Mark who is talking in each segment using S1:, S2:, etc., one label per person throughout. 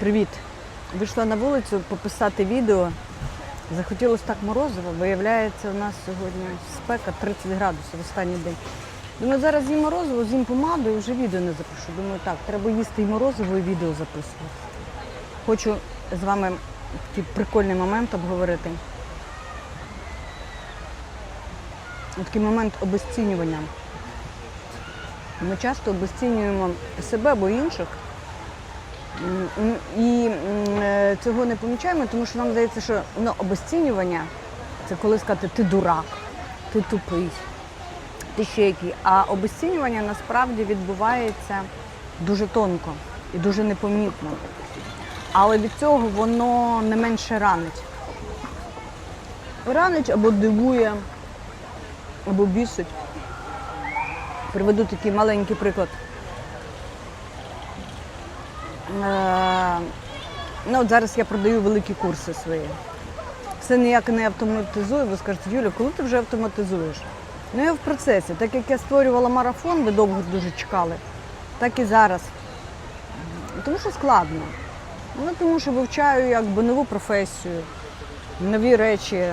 S1: Привіт! Вийшла на вулицю пописати відео. Захотілося так морозиво. Виявляється, у нас сьогодні спека 30 градусів останній день. Думаю, зараз з'їм морозиво, з'їм помаду і вже відео не запишу. Думаю, так, треба їсти і морозиво, і відео записувати. Хочу з вами такий прикольний момент обговорити. Такий момент обесцінювання. Ми часто обесцінюємо себе або інших. І е, цього не помічаємо, тому що нам здається, що ну, обесцінювання це коли сказати ти дурак, ти тупий, ти ще який. А обесцінювання насправді відбувається дуже тонко і дуже непомітно. Але від цього воно не менше ранить. Ранить або дивує, або бісить. Приведу такий маленький приклад. Е, Ну, от зараз я продаю великі курси свої. Все ніяк не автоматизую. Ви скажете, Юля, коли ти вже автоматизуєш? Ну, я в процесі. Так як я створювала марафон, ви довго дуже чекали, так і зараз. Тому що складно. Ну, тому що вивчаю якби нову професію, нові речі.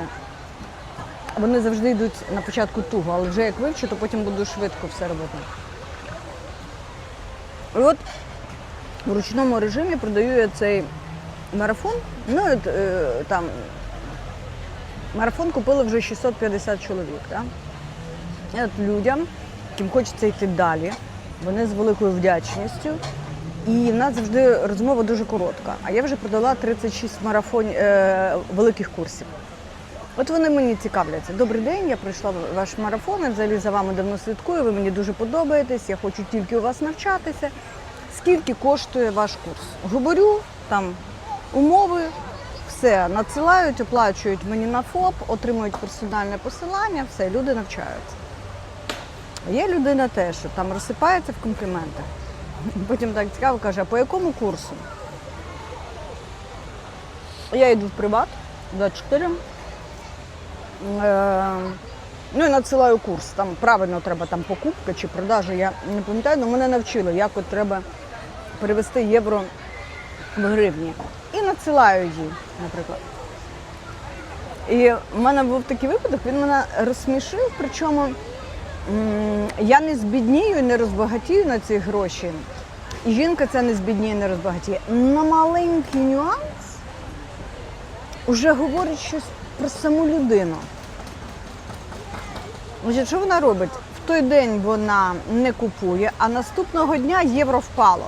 S1: Вони завжди йдуть на початку туго, але вже як вивчу, то потім буду швидко все робити. І от в ручному режимі продаю я цей марафон. Ну, от, е, там марафон купили вже 650 чоловік. Да? І от людям, яким хочеться йти далі, вони з великою вдячністю. І в нас завжди розмова дуже коротка. А я вже продала 36 марафон е, великих курсів. От вони мені цікавляться. Добрий день, я пройшла ваш марафон, я взагалі за вами давно слідкую, ви мені дуже подобаєтесь, я хочу тільки у вас навчатися. Скільки коштує ваш курс? Говорю, там умови, все, надсилають, оплачують мені на ФОП, отримують персональне посилання, все, люди навчаються. Є людина теж, що там розсипається в компліментах. Потім так цікаво каже, а по якому курсу? Я йду в приват 24. Е, ну і надсилаю курс. Там правильно треба там покупка чи продажа. Я не пам'ятаю, але мене навчили, як от треба перевести євро в гривні. І надсилаю її, наприклад. І в мене був такий випадок, він мене розсмішив, причому я не збіднію і не розбагатію на ці гроші. І жінка це не збідніє, не розбагатіє. На маленький нюанс вже говорить щось про саму людину. Значить, що вона робить? В той день вона не купує, а наступного дня євро впало.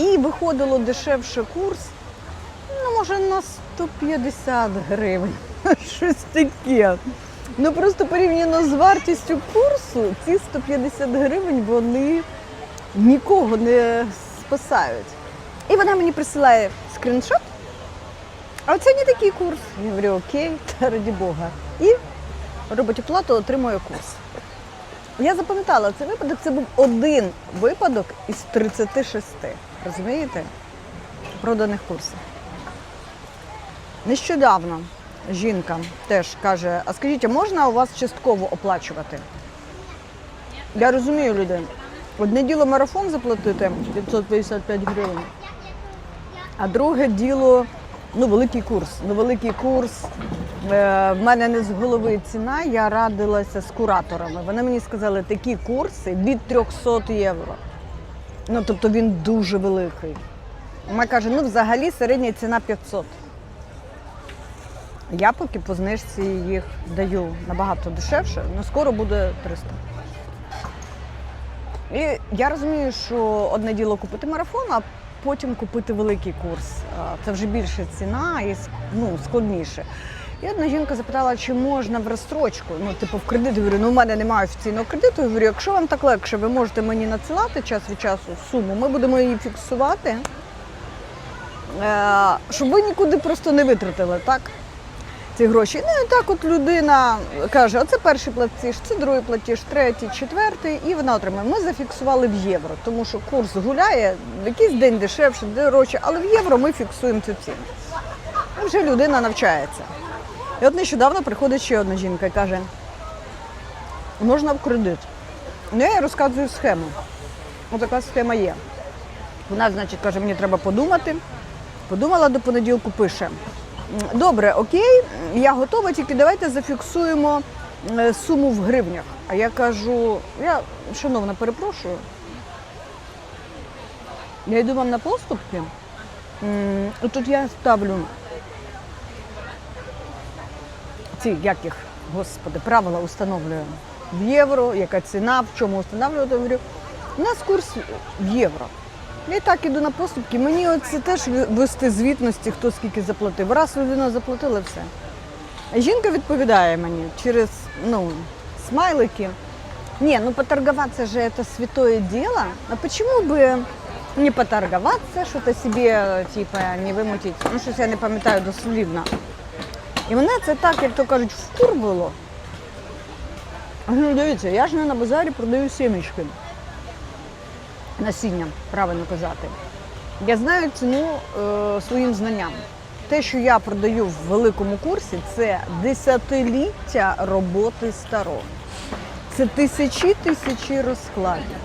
S1: І виходило дешевше курс, ну, може, на 150 гривень. Щось таке. Ну просто порівняно з вартістю курсу, ці 150 гривень вони нікого не спасають. І вона мені присилає скріншот. А оце не такий курс. Я говорю, окей, та раді Бога. І робить оплату, отримує курс. Я запам'ятала цей випадок, це був один випадок із 36. Розумієте? Проданих курсів. Нещодавно жінка теж каже: а скажіть, а можна у вас частково оплачувати? Я розумію людей. Одне діло марафон заплатити 555 гривень, а друге діло ну, великий курс. Ну, великий курс. Е, в мене не з голови ціна, я радилася з кураторами. Вони мені сказали, такі курси від 300 євро. Ну, тобто він дуже великий. Вона каже, ну взагалі середня ціна 500. Я поки по знижці їх даю набагато дешевше, але скоро буде 300. І я розумію, що одне діло купити марафон, а потім купити великий курс. Це вже більша ціна і ну, складніше. І одна жінка запитала, чи можна в розстрочку, ну, типу, в кредит. Я говорю, ну в мене немає офіційного кредиту. Я говорю, якщо вам так легше, ви можете мені надсилати час від часу суму, ми будемо її фіксувати, е, щоб ви нікуди просто не витратили, так? Ці гроші. Ну і так от людина каже, оце перший платіж, це другий платіж, третій, четвертий, і вона отримає. Ми зафіксували в євро, тому що курс гуляє, якийсь день дешевше, дорожче, але в євро ми фіксуємо цю ціну. І вже людина навчається. І от нещодавно приходить ще одна жінка і каже, можна в кредит. Ну, я розказую схему. Ось така схема є. Вона, значить, каже, мені треба подумати. Подумала до понеділку, пише. «М, Добре, окей, я готова, тільки давайте зафіксуємо е, суму в гривнях. А я кажу, я, шановна, перепрошую. Я йду вам на поступки. І Тут я ставлю ці, як їх, господи, правила установлюю в євро, яка ціна, в чому встановлювати, говорю. У нас курс в євро. Я так іду на поступки. Мені це теж вести звітності, хто скільки заплатив. Раз людина заплатила, все. А жінка відповідає мені через ну, смайлики. Не, ну поторговаться же это святое дело. А почему бы не поторговаться, что-то себе типа не вимутити? Ну, щось я не пам'ятаю дослівно. І мене це так, як то кажуть, вкурвало. Ну, дивіться, я ж не на базарі продаю сімечки. Насіння, правильно казати. Я знаю ціну е, своїм знанням. Те, що я продаю в великому курсі, це десятиліття роботи старого. Це тисячі тисячі розкладів.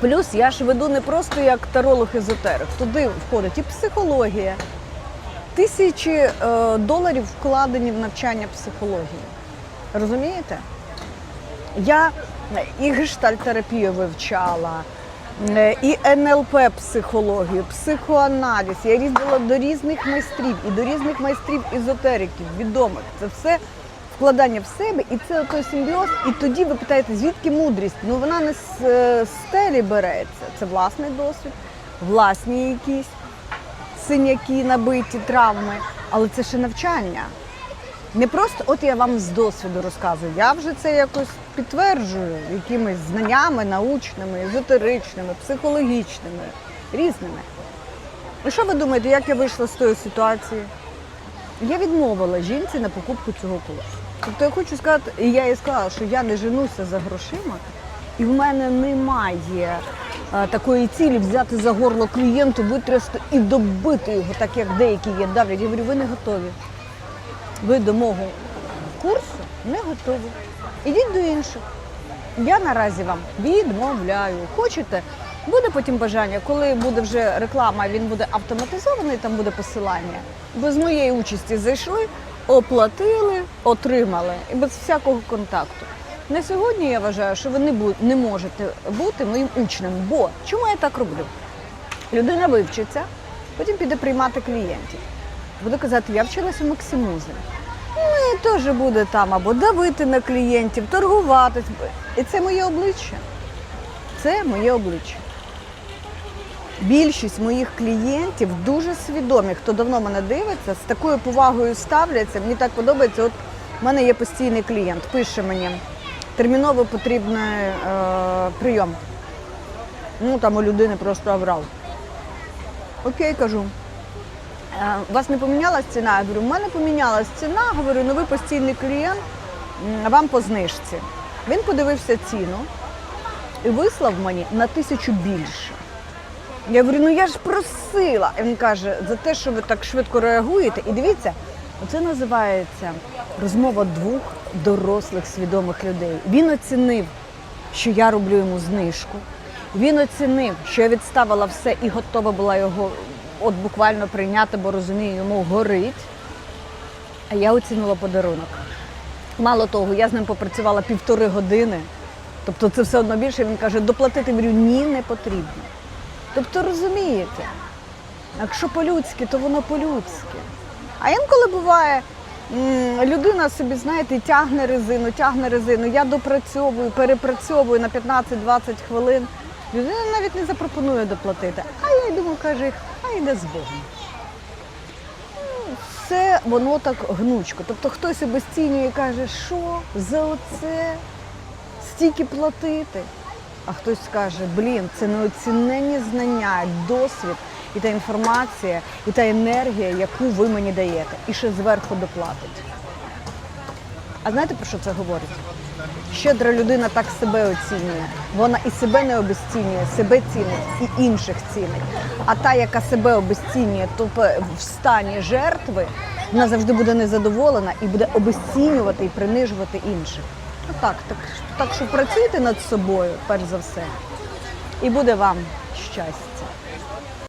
S1: Плюс я ж веду не просто як таролог-езотерик. Туди входить і психологія, тисячі е, доларів вкладені в навчання психології. Розумієте? Я і гештальтерапію вивчала, і НЛП психологію, психоаналіз. Я їздила до різних майстрів і до різних майстрів езотериків, відомих. Це все вкладання в себе, і це той симбіоз. І тоді ви питаєте, звідки мудрість? Ну вона не з е, стелі береться. Це власний досвід, власні якісь синяки, набиті травми, але це ще навчання. Не просто от я вам з досвіду розказую, я вже це якось підтверджую якимись знаннями научними, езотеричними, психологічними, різними. І що ви думаєте, як я вийшла з тої ситуації? Я відмовила жінці на покупку цього курсу. Тобто я хочу сказати, і я їй сказала, що я не женуся за грошима, і в мене немає а, такої цілі взяти за горло клієнту, витрясти і добити його, так як деякі є давлять. Я говорю, ви не готові. Ви до мого курсу не готові. Ідіть до інших. Я наразі вам відмовляю. Хочете? Буде потім бажання, коли буде вже реклама, він буде автоматизований, там буде посилання. Без моєї участі зайшли, оплатили, отримали і без всякого контакту. На сьогодні я вважаю, що ви не, не можете бути моїм учнем. Бо чому я так роблю? Людина вивчиться, потім піде приймати клієнтів. Буде казати, я вчилася у Максимузи. Ну і теж буде там або давити на клієнтів, торгувати. І це моє обличчя. Це моє обличчя. Більшість моїх клієнтів дуже свідомі, хто давно мене дивиться, з такою повагою ставляться. Мені так подобається. От в мене є постійний клієнт, пише мені, терміново потрібний е, прийом. Ну там у людини просто аврал. Окей, кажу. «Е, У вас не помінялась ціна? Я говорю, у мене помінялась ціна. Говорю, ну ви постійний клієнт, вам по знижці. Він подивився ціну і вислав мені на тисячу більше. Я говорю, ну я ж просила. І він каже, за те, що ви так швидко реагуєте. І дивіться, це називається розмова двох дорослих свідомих людей. Він оцінив, що я роблю йому знижку. Він оцінив, що я відставила все і готова була його от буквально прийняти, бо розумію, йому горить. А я оцінила подарунок. Мало того, я з ним попрацювала півтори години. Тобто це все одно більше. Він каже, доплатити говорю, ні, не потрібно. Тобто розумієте, якщо по-людськи, то воно по-людськи. А інколи буває, людина собі, знаєте, тягне резину, тягне резину. Я допрацьовую, перепрацьовую на 15-20 хвилин. Людина навіть не запропонує доплатити. А я й думаю, каже, хай йде з Богом. Все воно так гнучко. Тобто хтось обесцінює і каже, що за оце стільки платити. А хтось скаже, блін, це неоціненні знання, досвід і та інформація, і та енергія, яку ви мені даєте, і ще зверху доплатить. А знаєте про що це говорить? Щедра людина так себе оцінює. Вона і себе не обесцінює, себе цінить і інших цінить. А та, яка себе обесцінює, тобто в стані жертви, вона завжди буде незадоволена і буде обесцінювати і принижувати інших. Отак, так, так що працюйте над собою, перш за все, і буде вам щастя.